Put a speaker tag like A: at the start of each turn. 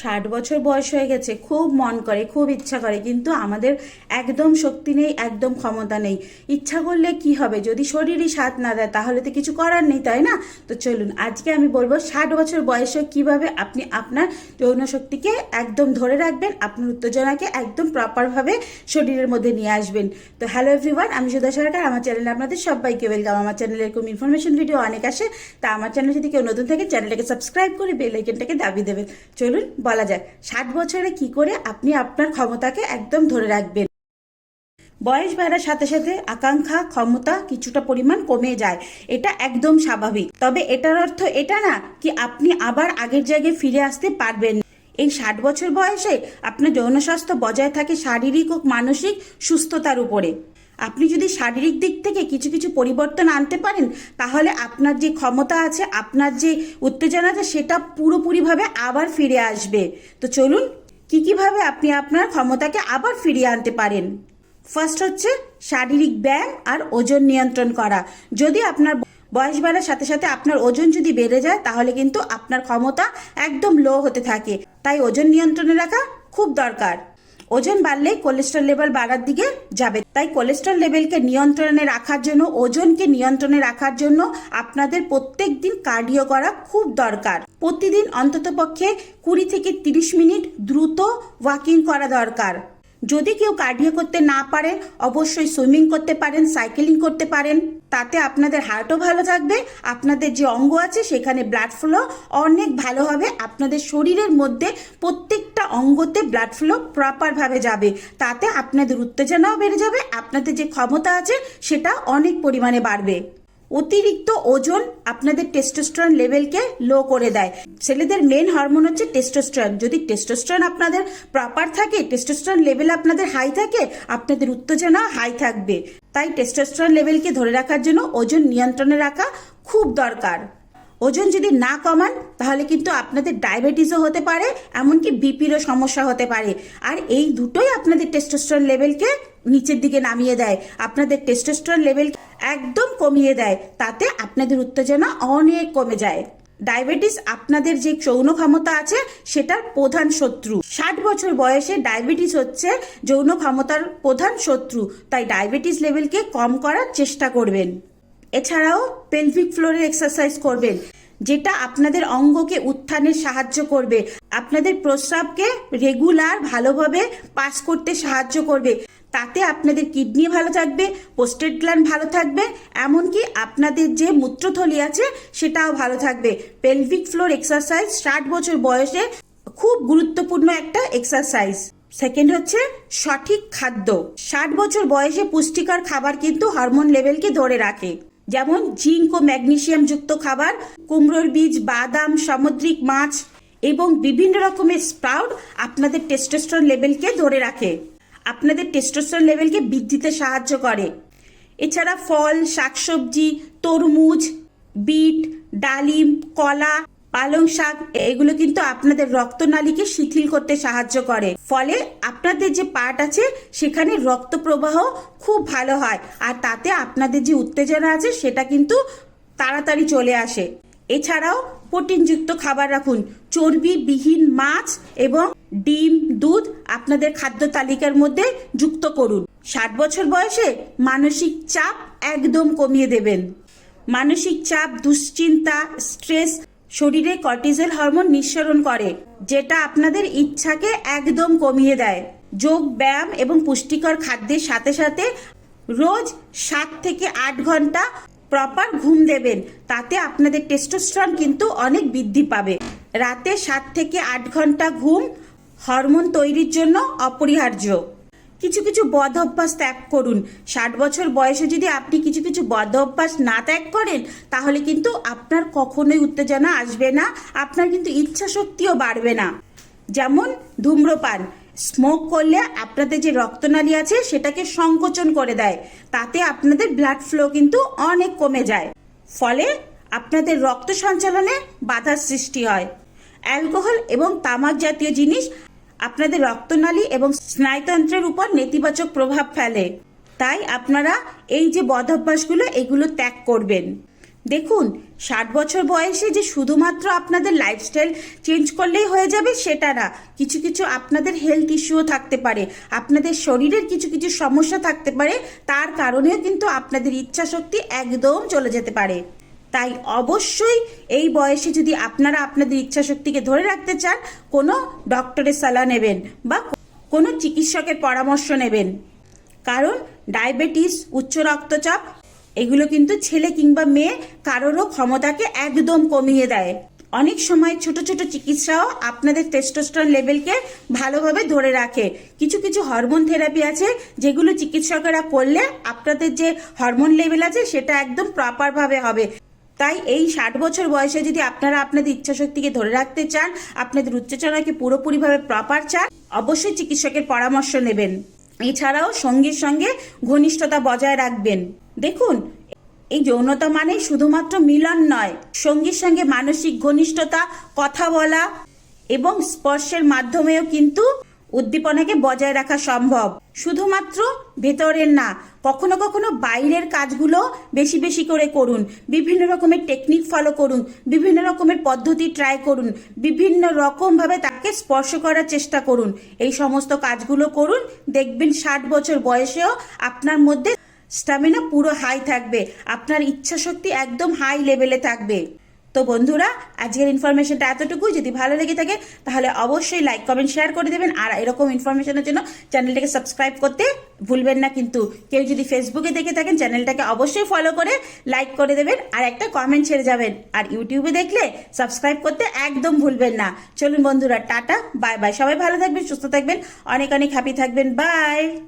A: ষাট বছর বয়স হয়ে গেছে, খুব মন করে, খুব ইচ্ছা করে, কিন্তু আমাদের একদম শক্তি নেই, একদম ক্ষমতা নেই। ইচ্ছা করলে কি হবে? যদি শরীরই সাথ না দেয়, তাহলে তো কিছু করার নেই, তাই না? তো চলুন, আজকে আমি বলব ষাট বছর বয়সে কীভাবে আপনি আপনার যৌন শক্তিকে একদম ধরে রাখবেন, আপনার উত্তেজনাকে একদম প্রপারভাবে শরীরের মধ্যে নিয়ে আসবেন। তো হ্যালো এভরিওয়ান আমি সুধা সরকার, আমার চ্যানেলে আপনাদের সবাইকে ওয়েলকাম আমার চ্যানেলে এরকম ইনফরমেশন ভিডিও অনেক আসে, তা আমার চ্যানেল যদি কেউ নতুন থাকে চ্যানেলটাকে সাবস্ক্রাইব করে বেল আইকনটাকে দাবি দেবেন। চলুন বলা যায়। ষাট বছরে কি করে আপনি আপনার ক্ষমতাকে একদম ধরে রাখবেন? বয়স বাড়ার সাথে সাথে আকাঙ্ক্ষা, ক্ষমতা কিছুটা পরিমাণ কমে যায়। এটা একদম স্বাভাবিক। তবে এটার অর্থ এটা না কি আপনি আবার আগের জায়গায় ফিরে আসতে পারবেন। এই ষাট বছর বয়সে আপনার যৌন স্বাস্থ্য বজায় থাকে শারীরিক ও মানসিক সুস্থতার উপরে। আপনি যদি শারীরিক দিক থেকে কিছু কিছু পরিবর্তন আনতে পারেন, তাহলে আপনার যে ক্ষমতা আছে, আপনার যে উত্তেজনা আছে, সেটা পুরোপুরিভাবে আবার ফিরে আসবে। তো চলুন, কি কীভাবে আপনি আপনার ক্ষমতাকে আবার ফিরিয়ে আনতে পারেন? ফার্স্ট হচ্ছে শারীরিক ব্যায়াম আর ওজন নিয়ন্ত্রণ করা। যদি আপনার বয়স বাড়ার সাথে সাথে আপনার ওজন যদি বেড়ে যায়, তাহলে কিন্তু আপনার ক্ষমতা একদম লো হতে থাকে। তাই ওজন নিয়ন্ত্রণে রাখা খুব দরকার। ওজন বাড়লে কোলেস্ট্রল লেভেল বাড়ার দিকে যাবে। তাই কোলেস্ট্রল লেভেলকে নিয়ন্ত্রণে রাখার জন্য, ওজনকে নিয়ন্ত্রণে রাখার জন্য আপনাদের প্রত্যেক দিন কার্ডিও করা খুব দরকার। প্রতিদিন অন্ততপক্ষে কুড়ি থেকে তিরিশ মিনিট দ্রুত ওয়াকিং করা দরকার। যদি কেউ কার্ডিও করতে না পারেন অবশ্যই সুইমিং করতে পারেন সাইকেলিং করতে পারেন। তাতে আপনাদের হার্টও ভালো থাকবে, আপনাদের যে অঙ্গ আছে সেখানে ব্লাড ফ্লো অনেক ভালো হবে। আপনাদের শরীরের মধ্যে প্রত্যেকটা অঙ্গতে ব্লাড ফ্লো প্রপারভাবে যাবে। তাতে আপনাদের উত্তেজনাও বেড়ে যাবে, আপনাদের যে ক্ষমতা আছে সেটা অনেক পরিমাণে বাড়বে। অতিরিক্ত ওজন আপনাদের টেস্টোস্টেরন লেভেলকে লো করে দেয়। ছেলেদের মেন হরমোন হচ্ছে টেস্টোস্টেরন যদি টেস্টোস্টেরন আপনাদের প্রপার থাকে টেস্টোস্টেরন লেভেল আপনাদের হাই থাকে, আপনাদের উত্তেজনা হাই থাকবে। তাই টেস্টোস্টেরন লেভেলকে ধরে রাখার জন্য ওজন নিয়ন্ত্রণে রাখা খুব দরকার। ওজন যদি না কমান, তাহলে কিন্তু আপনাদের ডায়াবেটিসও হতে পারে, এমনকি বিপিরও সমস্যা হতে পারে। আর এই দুটোই আপনাদের টেস্টোস্টেরন লেভেলকে নিচের দিকে নামিয়ে দেয়। আপনাদের টেস্টোস্টেরন লেভেল একদম কমিয়ে দেয়। তাতে আপনাদের উত্তেজনা অনেক কমে যায়। ডায়াবেটিস আপনাদের যে যৌন ক্ষমতা আছে, সেটার প্রধান শত্রু। ষাট বছর বয়সে ডায়াবেটিস হচ্ছে যৌন ক্ষমতার প্রধান শত্রু। তাই ডায়াবেটিস লেভেলকে কম করার চেষ্টা করবেন। এছাড়াও পেলভিক ফ্লোরের এক্সারসাইজ করবেন, যেটা আপনাদের অঙ্গকে উত্থানের সাহায্য করবে। আপনাদের প্রস্রাবকে রেগুলার ভালোভাবে পাস করতে সাহায্য করবে। তাতে আপনাদের কিডনি ভালো থাকবে, পোস্টেড গ্ল্যান্ড ভালো থাকবে, এমনকি আপনাদের যে মূত্রথলি আছে সেটাও ভালো থাকবে। পেলভিক ফ্লোর এক্সারসাইজ ষাট বছর বয়সে খুব গুরুত্বপূর্ণ একটা এক্সারসাইজ। সেকেন্ড হচ্ছে সঠিক খাদ্য। ষাট বছর বয়সে পুষ্টিকর খাবার কিন্তু হরমোন লেভেলকে ধরে রাখে। যেমন জিঙ্ক ও ম্যাগনেসিয়াম যুক্ত খাবার, কুমড়োর বীজ, বাদাম, সামুদ্রিক মাছ এবং বিভিন্ন রকমের স্প্রাউট আপনাদের টেস্টোস্টেরন লেভেলকে ধরে রাখে। আপনাদের টেস্টোস্টেরন লেভেলকে বৃদ্ধিতে সাহায্য করে। এছাড়া ফল, শাকসবজি, তরমুজ, বিট, ডালিম, কলা, পালং শাক, এগুলো কিন্তু আপনাদের রক্তনালীকে শিথিল করতে সাহায্য করে। ফলে আপনাদের যে পার্ট আছে, সেখানে রক্ত প্রবাহ খুব ভালো হয়। আর তাতে আপনাদের যে উত্তেজনা আছে, সেটা কিন্তু তাড়াতাড়ি চলে আসে। এছাড়াও প্রোটিনযুক্ত খাবার রাখুন। চর্বিবিহীন মাছ এবং ডিম, দুধ আপনাদের খাদ্য তালিকার মধ্যে যুক্ত করুন। ষাট বছর বয়সে মানসিক চাপ একদম কমিয়ে দেবেন। মানসিক চাপ, দুশ্চিন্তা, স্ট্রেস শরীরে কর্টিজল হরমোন নিঃসরণ করে, যেটা আপনাদের ইচ্ছাকে একদম কমিয়ে দেয়। যোগ, ব্যায়াম এবং পুষ্টিকর খাদ্যের সাথে সাথে রোজ সাত থেকে আট ঘণ্টা প্রপার ঘুম দেবেন। তাতে আপনাদের টেস্টোস্টেরন কিন্তু অনেক বৃদ্ধি পাবে। রাতে সাত থেকে আট ঘণ্টা ঘুম হরমোন তৈরির জন্য অপরিহার্য। কিছু কিছু বদ অভ্যাস ত্যাগ করুন। ষাট বছর বয়সে যদি আপনি কিছু কিছু বদ অভ্যাস না ত্যাগ করেন, তাহলে কিন্তু আপনার কখনোই উত্তেজনা আসবে না, আপনার কিন্তু ইচ্ছা শক্তিও বাড়বে না। যেমন ধূম্রপান। স্মোক করলে আপনাদের যে রক্তনালী আছে, সেটাকে সংকোচন করে দেয়। তাতে আপনাদের ব্লাড ফ্লো কিন্তু অনেক কমে যায়। ফলে আপনাদের রক্ত সঞ্চালনে বাধার সৃষ্টি হয়। অ্যালকোহল এবং তামাক জাতীয় জিনিস আপনাদের রক্তনালী এবং স্নায়ুতন্ত্রের উপর নেতিবাচক প্রভাব ফেলে। তাই আপনারা এই যে বদভ্যাসগুলো, এগুলো ত্যাগ করবেন। দেখুন, ষাট বছর বয়সে যে শুধুমাত্র আপনাদের লাইফস্টাইল চেঞ্জ করলেই হয়ে যাবে, সেটা না। কিছু কিছু আপনাদের হেলথ ইস্যুও থাকতে পারে, আপনাদের শরীরের কিছু কিছু সমস্যা থাকতে পারে, তার কারণেও কিন্তু আপনাদের ইচ্ছা শক্তি একদম চলে যেতে পারে। তাই অবশ্যই এই বয়সে যদি আপনারা আপনাদের ইচ্ছা শক্তিকে ধরে রাখতে চান, কোনো ডক্টরের সালা নেবেন বা কোনো চিকিৎসকের পরামর্শ নেবেন। কারণ ডায়াবেটিস, উচ্চ রক্তচাপ, এগুলো কিন্তু ছেলে কিংবা মেয়ে কারোরও ক্ষমতাকে একদম কমিয়ে দেয়। অনেক সময় ছোট ছোট চিকিৎসাও আপনাদের টেস্টোস্টেরন লেভেলকে ভালোভাবে ধরে রাখে। কিছু কিছু হরমোন থেরাপি আছে যেগুলো চিকিৎসকেরা করলে আপনাদের যে হরমোন লেভেল আছে সেটা একদম প্রপারভাবে হবে। তাই এই ষাট বছর বয়সে যদি আপনারা আপনাদের ইচ্ছাশক্তিকে ধরে রাখতে চান, আপনাদের উচ্চচনাকে পুরোপুরিভাবে প্রপার চান, অবশ্যই চিকিৎসকের পরামর্শ নেবেন। এছাড়াও সঙ্গীর সঙ্গে ঘনিষ্ঠতা বজায় রাখবেন। দেখুন, এই যৌনতা মানে শুধুমাত্র মিলন নয় সঙ্গীর সঙ্গে মানসিক ঘনিষ্ঠতা, কথা বলা এবং স্পর্শের মাধ্যমেও কিন্তু উদ্দীপনাকে বজায় রাখা সম্ভব। শুধুমাত্র ভেতরের না, কখনো কখনো বাইরের কাজগুলো বেশি বেশি করে করুন। বিভিন্ন রকমের টেকনিক ফলো করুন, বিভিন্ন রকমের পদ্ধতি ট্রাই করুন, বিভিন্ন রকমভাবে তাকে স্পর্শ করার চেষ্টা করুন। এই সমস্ত কাজগুলো করুন, দেখবেন ষাট বছর বয়সেও আপনার মধ্যে স্ট্যামিনা পুরো হাই থাকবে। আপনার ইচ্ছা শক্তি একদম হাই লেভেলে থাকবে। তো বন্ধুরা, আজকের ইনফরমেশনটা এতটুকুই। যদি ভালো লেগে থাকে, তাহলে অবশ্যই লাইক কমেন্ট শেয়ার করে দেবেন। আর এরকম ইনফরমেশনের জন্য চ্যানেলটাকে সাবস্ক্রাইব করতে ভুলবেন না কিন্তু। কেউ যদি ফেসবুকে দেখে থাকেন চ্যানেলটাকে অবশ্যই ফলো করে লাইক করে দেবেন। আর একটা কমেন্ট ছেড়ে যাবেন। আর ইউটিউবে দেখলে সাবস্ক্রাইব করতে একদম ভুলবেন না। চলুন বন্ধুরা, টাটা বাই বাই সবাই ভালো থাকবেন, সুস্থ থাকবেন। অনেক অনেক হ্যাপি থাকবেন। বাই